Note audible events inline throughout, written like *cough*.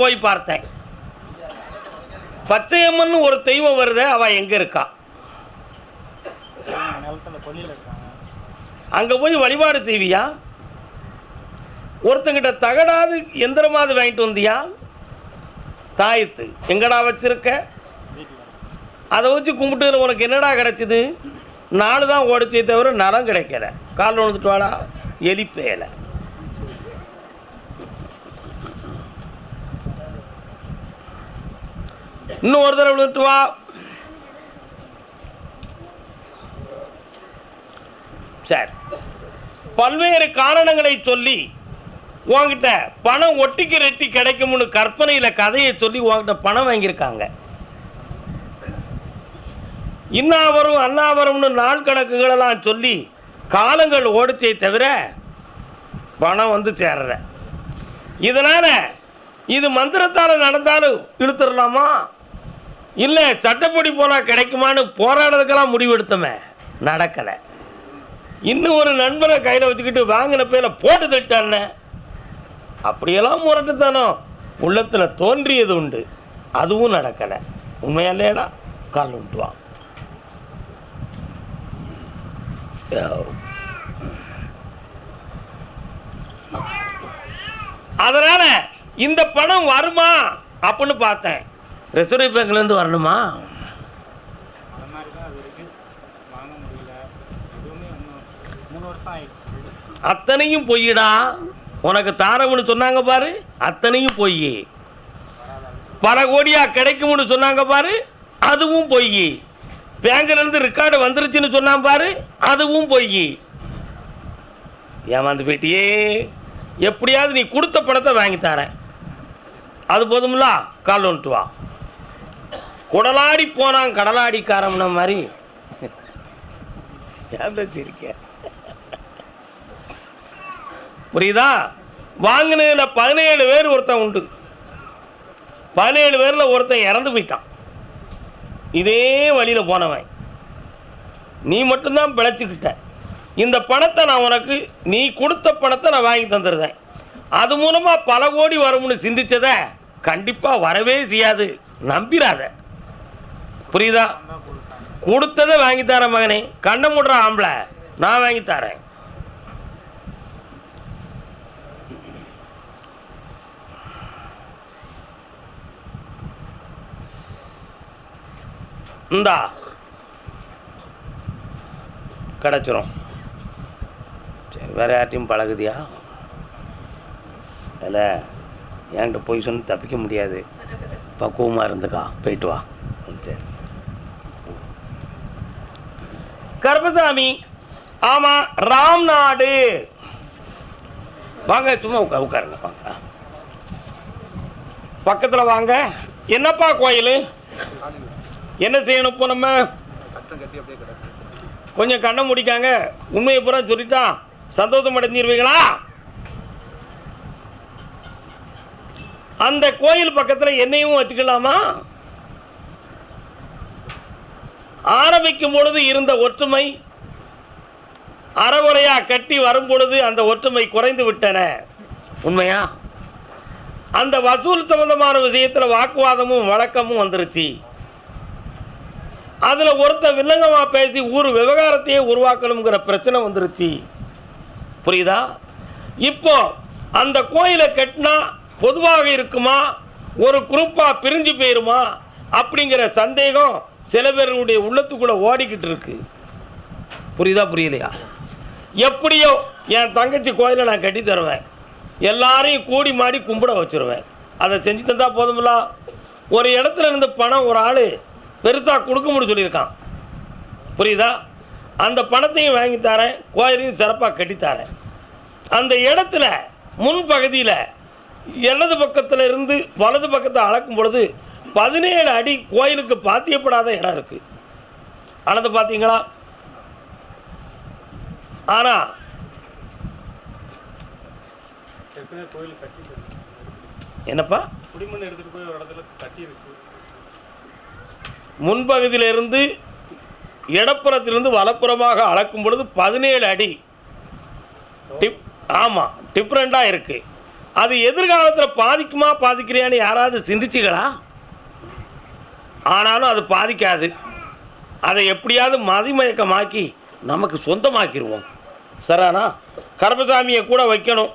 போய் பார்த்தேன். பச்சையம்மன் ஒரு தெய்வம் வருத அவ எங்க இருக்கா? அங்க போய் வழிபாடு செய்வியா? ஒருத்தங்கிட்ட தகடாது எந்திரமாவது வாங்கிட்டு வந்தியா? தாயத்து எங்கடா வச்சிருக்க? அதை வச்சு கும்பிட்டு உனக்கு என்னடா கிடைச்சிது? நாலு தான் ஓடிச்சே தவிர நலம் கிடைக்கல. காலில் விழுந்துட்டு வாடா. எலிப்பேலை இன்னும் ஒரு தடவை விழுந்துட்டு வா. சரி பல்வேறு காரணங்களை சொல்லி உன்கிட்ட பணம் ஒட்டிக்கு ரெட்டி கிடைக்கும்னு கற்பனையில் கதையை சொல்லி உன்கிட்ட பணம் வாங்கியிருக்காங்க. இன்னாவரும் வரும் நாள் கணக்குகளெல்லாம் சொல்லி காலங்கள் ஓடிச்சே தவிர பணம் வந்து சேர்ற இதனால் இது மந்திரத்தால் நடந்தாலும் இழுத்துடலாமா இல்லை சட்டப்படி போனால் கிடைக்குமான்னு போராடுறதுக்கெல்லாம் முடிவெடுத்தோமே. நடக்கலை. இன்னும் ஒரு நண்பரை கையில் வச்சுக்கிட்டு வாங்கின பேரில் போட்டு தட்டான அப்படியெல்லாம் முரட்டுத்தானோ உள்ளத்தில் தோன்றியது உண்டு. அதுவும் நடக்கலை. உண்மையாலேடா கால் விட்டு அதனால இந்த பணம் வருமா? அப்படின்னு பார்த்தேன். ரிசர்வ் பேங்க்லேருந்து வரணுமா? அத்தனையும் பொய்யடா. உனக்கு தாரம்னு சொன்னாங்க பாரு அத்தனையும் பொய் பல கோடியா கிடைக்கும்னு சொன்னாங்க பாரு அதுவும் பொய் பேங்க்லேருந்து ரெக்கார்டு வந்துருச்சுன்னு சொன்னான் பாரு அதுவும் பொய் ஏமாந்து போயிட்டியே. எப்படியாவது நீ கொடுத்த பணத்தை வாங்கி தரேன். அது போதும்ல கால் வந்துட்டு வா. குடலாடி போனான் கடலாடிக்காரம்ன மாதிரி. ஏன் புரியுதா? வாங்கினதுல பதினேழு பேர் ஒருத்தன் உண்டு. பதினேழு பேரில் ஒருத்தன் இறந்து போயிட்டான். இதே வழியில் போனவன். நீ மட்டும்தான் பிழைச்சிக்கிட்ட. இந்த பணத்தை நான் உனக்கு நீ கொடுத்த பணத்தை நான் வாங்கி தந்துருந்தேன் அது மூலமாக பல கோடி வரும்னு சிந்திச்சதை கண்டிப்பாக வரவே செய்யாது. நம்பிடாத புரியுதா? கொடுத்ததை வாங்கி தரேன் மகனே. கண்ணை முடுற ஆம்பளை. நான் வாங்கி தரேன். இந்தா. கிடச்சிரும். சரி வேறு யார்ட்டையும் பழகுதியா? இல்லை என்கிட்ட போய் சொன்னால் தப்பிக்க முடியாது. பக்குவமாக இருந்துக்கா போயிட்டு வா. சரி. கருப்பசாமி ஆமாம் ராம்நாடு. வாங்க சும்மா உட்கா உட்காருங்க வாங்க. பக்கத்தில் வாங்க. என்னப்பா கோயில்? என்ன செய்யணும் இப்போ நம்ம? கொஞ்சம் கண்ணை முடிக்காங்க. உண்மையை பூரா சொல்லிட்டா சந்தோஷம் அடைஞ்சிருவீங்களா? அந்த கோயில் பக்கத்தில் என்னையும் வச்சுக்கலாமா? ஆரம்பிக்கும் பொழுது இருந்த ஒற்றுமை அறகுறையா கட்டி வரும் பொழுது அந்த ஒற்றுமை குறைந்து விட்டன. உண்மையா? அந்த வசூல் சம்பந்தமான விஷயத்தில் வாக்குவாதமும் வழக்கமும் வந்துருச்சு. அதில் ஒருத்தன் வில்லங்கமாக பேசி ஊர் விவகாரத்தையே உருவாக்கணுங்கிற பிரச்சனை வந்துருச்சு. புரியுதா? இப்போ அந்த கோயிலை கட்டினா பொதுவாக இருக்குமா? ஒரு குரூப்பாக பிரிஞ்சு போயிருமா? அப்படிங்கிற சந்தேகம் சில பேருடைய உள்ளத்துக்குள்ளே ஓடிக்கிட்டு இருக்கு. புரியுதா புரியலையா? எப்படியோ என் தங்கச்சி கோயிலை நான் கட்டி தருவேன். எல்லாரையும் கூடி மாடி கும்பிட வச்சுருவேன். அதை செஞ்சு தந்தால் போதுமில்ல ஒரு இடத்துல இருந்து பணம் ஒரு ஆள் பெருசாக கொடுக்க முடியும் சொல்லியிருக்கான். புரியுதா? அந்த பணத்தையும் வாங்கி தரேன் கோயிலையும் சிறப்பாக கட்டித்தரேன் அந்த இடத்துல முன்பகுதியில் இடது பக்கத்தில் இருந்து வலது பக்கத்தை அளக்கும் பொழுது பதினேழு அடி கோயிலுக்கு பாத்தியப்படாத இடம் இருக்குது அளந்து பார்த்தீங்களா ஆனால் என்னப்பா? குடிமண் எடுத்துகிட்டு போய் ஒரு இடத்துல கட்டி இருக்கு. முன்பகுதியிலிருந்து இடப்புறத்திலிருந்து வலப்புறமாக அளக்கும் பொழுது பதினேழு அடி டிப் ஆமாம் டிஃப்ரெண்ட்டாக இருக்குது அது எதிர்காலத்தில் பாதிக்குமா பாதிக்கிறியான்னு யாராவது சிந்திச்சுகளா? ஆனாலும் அது பாதிக்காது. அதை எப்படியாவது மதிமயக்கமாக்கி நமக்கு சொந்தமாக்கிடுவோம் சரானா கருப்பசாமியை கூட வைக்கணும்.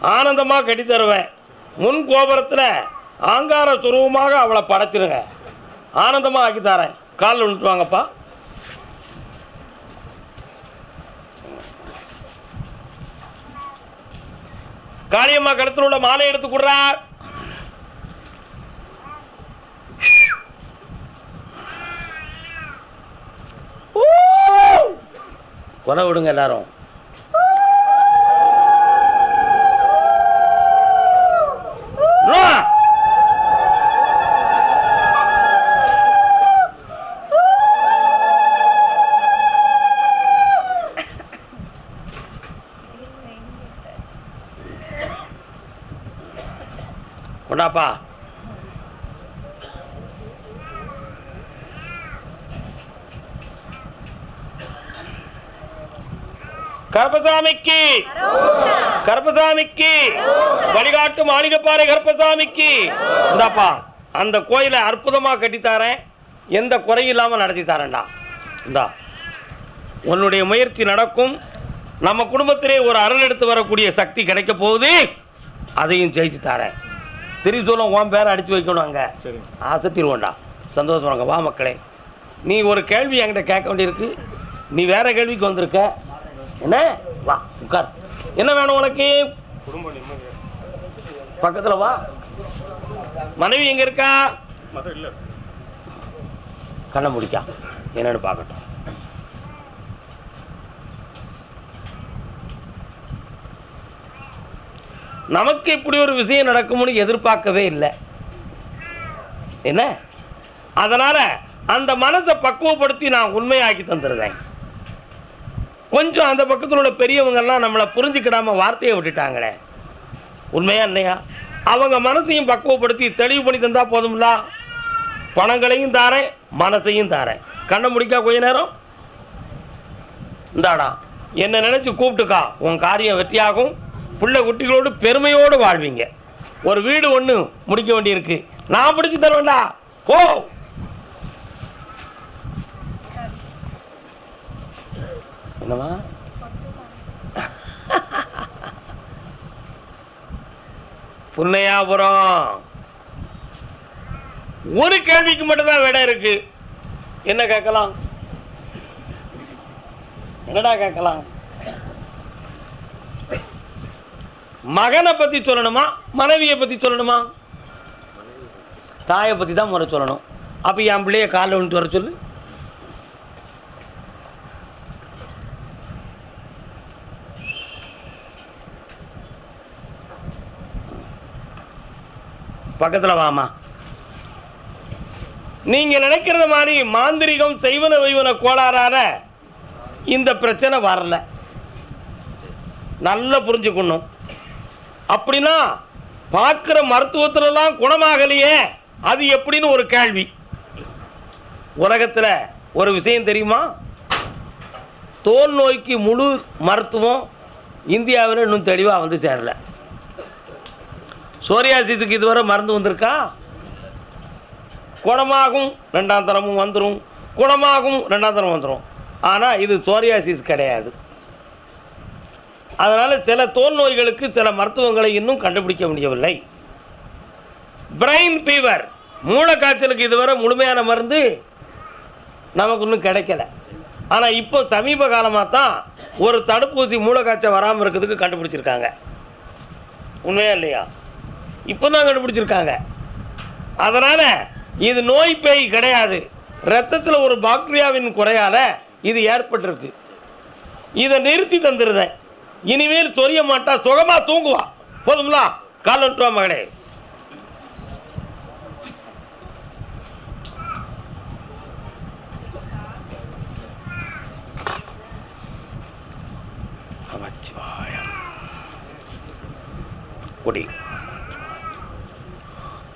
ஆனந்தமாக கட்டி தருவேன் முன் கோபுரத்தில் ஆங்கார சுரூபமாக அவளை படைச்சிருங்க. ஆனந்தமாக ஆக்கி தரேன். காலில் விட்டுட்டு காளியம்மா கழுத்தில் உள்ள மாலை எடுத்து கொடுறா ஊ! கொலை விடுங்க எல்லாரும் கொண்டாப்பா கருப்பசாமிக்கு. கர்பசாமிக்கு வழிகாட்டு மாளிகைப்பாறை கர்பசாமிக்கு இந்தாப்பா அந்த கோயிலை அற்புதமாக கட்டித்தாரேன். எந்த குறையும் இல்லாமல் நடத்தி தரேன்டா. இந்தா உன்னுடைய முயற்சி நடக்கும். நம்ம குடும்பத்திலே ஒரு அருள் எடுத்து வரக்கூடிய சக்தி கிடைக்க போகுது. அதையும் ஜெயிச்சு தரேன். திரிசூலம் உன் பேரை அடித்து வைக்கணும் அங்கே. சரி. ஆசத்திருவோண்டா சந்தோஷம் வாங்க வா மக்களே. நீ ஒரு கேள்வி என்கிட்ட கேட்க வேண்டியிருக்கு. நீ வேற கேள்விக்கு வந்திருக்க. என்ன? வா உட்கார். என்ன வேணும் உனக்கு? பக்கத்தில் வா. மனைவி எங்கே இருக்கா? கண்ணை முடிக்கா. என்னன்னு பார்க்கட்டும். நமக்கு இப்படி ஒரு விஷயம் நடக்கும்னு எதிர்பார்க்கவே இல்லை. என்ன? அதனால் அந்த மனசை பக்குவப்படுத்தி நான் உண்மையாக்கி தந்துடுறேன் கொஞ்சம் அந்த பக்கத்தில் உள்ள பெரியவங்கெல்லாம் நம்மளை புரிஞ்சுக்கிடாம வார்த்தையை விட்டுட்டாங்களே. உண்மையா இல்லையா? அவங்க மனசையும் பக்குவப்படுத்தி தெளிவு பண்ணி தந்தால் போதும்ல? பணங்களையும் தாரேன் மனசையும் தாரேன். கண்ணை முடிக்கா கொஞ்ச நேரம்? இந்தாடா என்னை நினச்சி கூப்பிட்டுக்கா உன் காரியம் வெற்றியாகும். பிள்ளை குட்டிகளோடு பெருமையோடு வாழ்வீங்க. ஒரு வீடு ஒன்று முடிக்க வேண்டியிருக்கு. நான் பிடிச்சி தருவேண்டா ஓ என்னவா புன்னையாபுரம். ஒரு கேள்விக்கு மட்டும்தான் விட இருக்கு. என்ன கேட்கலாம்? என்னடா கேட்கலாம்? மகனை பற்றி சொல்லணுமா? மனைவியை பற்றி சொல்லணுமா? தாயை பற்றி தான் முறை சொல்லணும். அப்போ என் பிள்ளைய காலில் வந்துட்டு வர சொல்லு. பக்கத்தில் வாமா. நீங்கள் நினைக்கிறத மாதிரி மாந்திரிகம் செய்வன வைவன கோளாறான இந்த பிரச்சனை வரல. நல்லா புரிஞ்சுக்கணும். அப்படின்னா பார்க்குற மருத்துவத்திலலாம் குணமாகலையே? அது எப்படின்னு ஒரு கேள்வி. உலகத்தில் ஒரு விஷயம் தெரியுமா? தோல் நோய்க்கு முழு மருத்துவம் இந்தியாவில் இன்னும் தெளிவாக வந்து சேரல. சோரியாசித்துக்கு இதுவரை மருந்து வந்திருக்கா? குணமாகும் ரெண்டாம் தரமும் வந்துடும் குணமாகும் ரெண்டாம் தரம் வந்துடும் ஆனால் இது சோரியாசிஸ் கிடையாது. அதனால் சில தோல் நோய்களுக்கு சில மருத்துவங்களை இன்னும் கண்டுபிடிக்க முடியவில்லை. பிரைன் ஃபீவர் மூளைக்காய்ச்சலுக்கு இதுவரை முழுமையான மருந்து நமக்கு இன்னும் கிடைக்கல. ஆனால் இப்போ சமீப காலமாக தான் ஒரு தடுப்பூசி மூளைக்காய்ச்சல் வராமல் இருக்கிறதுக்கு கண்டுபிடிச்சிருக்காங்க. உண்மையா இல்லையா? இப்போ தான் கண்டுபிடிச்சிருக்காங்க. அதனால் இது நோய் பேய் கிடையாது. ரத்தத்தில் ஒரு பாக்டீரியாவின் குறையால் இது ஏற்பட்டிருக்கு. இதை நிறுத்தி தந்துருதேன். இனிமேல் சொரிய மாட்டா சுகமா தூங்குவா. போதுங்களா கால் விட்டுவா மகளே குடி.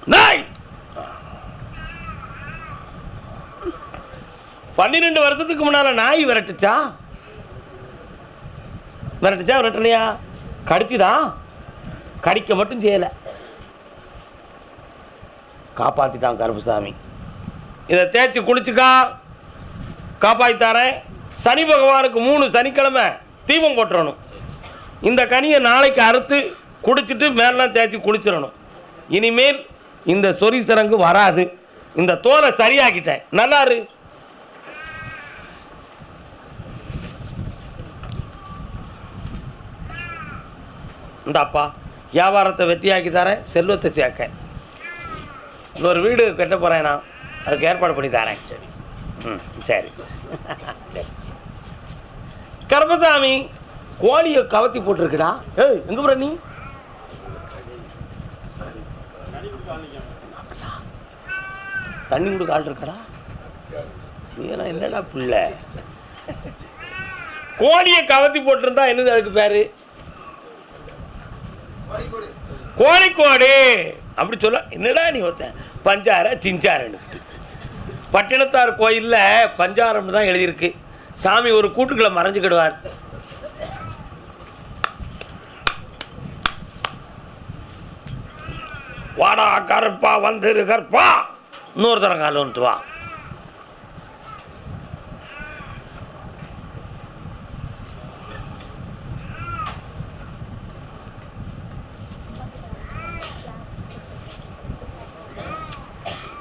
நாய்! பன்னிரெண்டு வருஷத்துக்கு முன்னால நாய் விரட்டுச்சா? விரட்டுச்சா விரட்டலையா? கடிச்சுதான் கடிக்க மட்டும் செய்யலை. காப்பாற்றிட்டான் கருப்புசாமி. இதை தேய்ச்சி குளிச்சுக்கா. காப்பாற்றித்தாரேன் சனி பகவானுக்கு மூணு சனிக்கிழமை தீபம் போட்டுறணும் இந்த கனியை நாளைக்கு அறுத்து குடிச்சிட்டு மேலாம் தேய்ச்சி குளிச்சிடணும். இனிமேல் இந்த சொறி சிறங்கு வராது. இந்த தோலை சரியாக்கிட்டேன். நல்லாரு. இந்தாப்பா வியாபாரத்தை வெற்றியாக்கி தரேன் செல்வத்தை சேர்க்க இன்னொரு வீடு கட்ட போகிறேன் நான் அதுக்கு ஏற்பாடு பண்ணி தரேன். சரி. ம் சரி. *laughs* சரி. கருப்பசாமி கோழியை கவத்தி போட்டிருக்குடா. ஏய் எங்கே போகிற நீ? தண்ணி கொடுக்க ஆள் இருக்கடா. நீலாம் என்னடா புள்ள? கோழியை கவத்தி போட்டிருந்தா என்னது அதுக்கு பேர்? கோழிக்கோடு. அப்படி சொல்ல என்னடா நீ ஒருத்தன் பஞ்சார சிஞ்சாரன்னு. பட்டினத்தார் கோயிலில் பஞ்சாரம்னு தான் எழுதியிருக்கு. சாமி ஒரு கூட்டுக்குள்ள மறைஞ்சுக்கிடுவார். வாடா கருப்பா வந்துரு கருப்பா இன்னொரு கால் வந்துட்டு வா.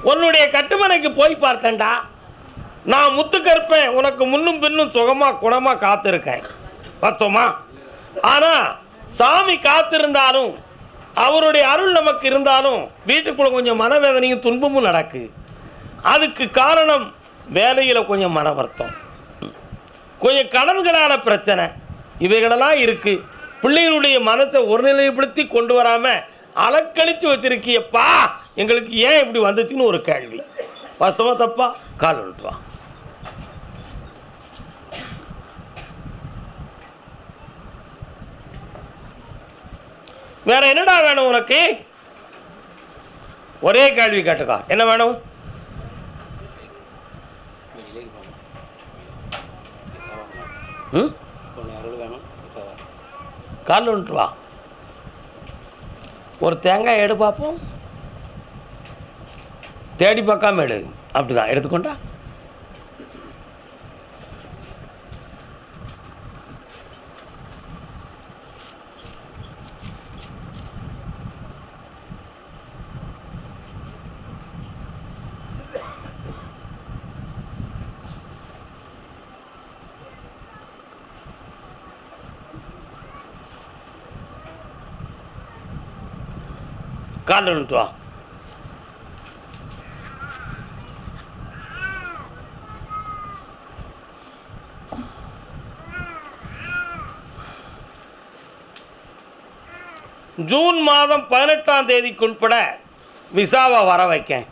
உன்னுடைய கட்டுமனைக்கு போய் பார்த்தேன்டா. நான் முத்துக்கற்பேன் உனக்கு முன்னும் பின்னும் சுகமாக குணமாக காத்திருக்கேன். பார்த்தோமா? ஆனால் சாமி காத்திருந்தாலும் அவருடைய அருள் நமக்கு இருந்தாலும் வீட்டுக்குள்ள கொஞ்சம் மனவேதனையும் துன்பமும் நடக்கு. அதுக்கு காரணம் வேலையில் கொஞ்சம் மன வருத்தம் கொஞ்சம் கடன்களான பிரச்சனை. இவைகளெல்லாம் இருக்குது பிள்ளைகளுடைய மனசை ஒருநிலைப்படுத்தி கொண்டு வராமல் அலக்கழித்து வச்சிருக்கியப்பா. எங்களுக்கு ஏன் இப்படி வந்துச்சுன்னு ஒரு கேள்வி. வாஸ்தவா தப்பா? கால் வந்துட்டு வேற என்னடா வேணும் உனக்கு? ஒரே கேள்வி கேட்டுக்கா. என்ன வேணும்? கால் ஒன்று வா. ஒரு தேங்காய் எடு பார்ப்போம் தேடி பார்க்காம எடு. அப்படிதான். எடுத்துக்கொண்டா? காலில் வந்துட்டு வா ஜூன் மாதம் பதினெட்டாம் தேதிக்கு உட்பட விசாவை வர வைக்கேன்.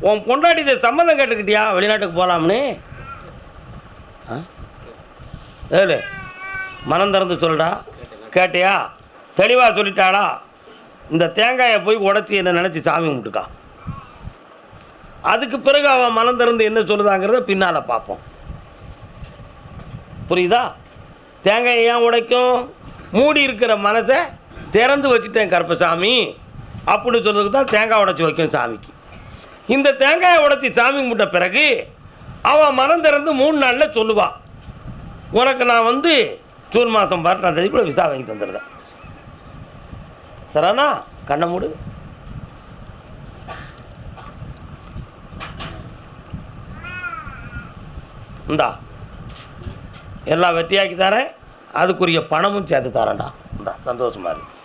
உன் பொண்டாட்டிட்ட சம்மந்தம் கேட்டுக்கிட்டியா? வெளிநாட்டுக்கு போகலாம்னு ஆ? ஏழு மனம் திறந்து சொல்லுடா. கேட்டியா? தெளிவாக சொல்லிட்டாடா. இந்த தேங்காயை போய் உடச்சி என்ன நினச்சி சாமி கும்பிட்டுக்கா. அதுக்கு பிறகு அவன் மனம் திறந்து என்ன சொல்லுதாங்கிறத பின்னால் பார்ப்போம். புரியுதா? தேங்காயை ஏன் உடைக்கும்? மூடி இருக்கிற மனசை திறந்து வச்சுட்டேன் கருப்பசாமி. அப்படின்னு சொல்கிறதுக்கு தான் தேங்காய் உடைச்சி வைக்கும் சாமிக்கு. இந்த தேங்காயை உடைச்சி சாமி கும்பிட்ட பிறகு அவன் மனம் திறந்து மூணு நாளில் சொல்லுவான் உனக்கு நான் வந்து ஜூன் மாதம் பதினெட்டாம் தேதி விசா வாங்கி தந்துடுறேன். சரானா கண்ணை மூடு. இந்தா எல்லாம் வெட்டியாக்கி தரேன். அதுக்குரிய பணமும் சேர்த்து தரேன்டா. சந்தோஷமாக இருக்குது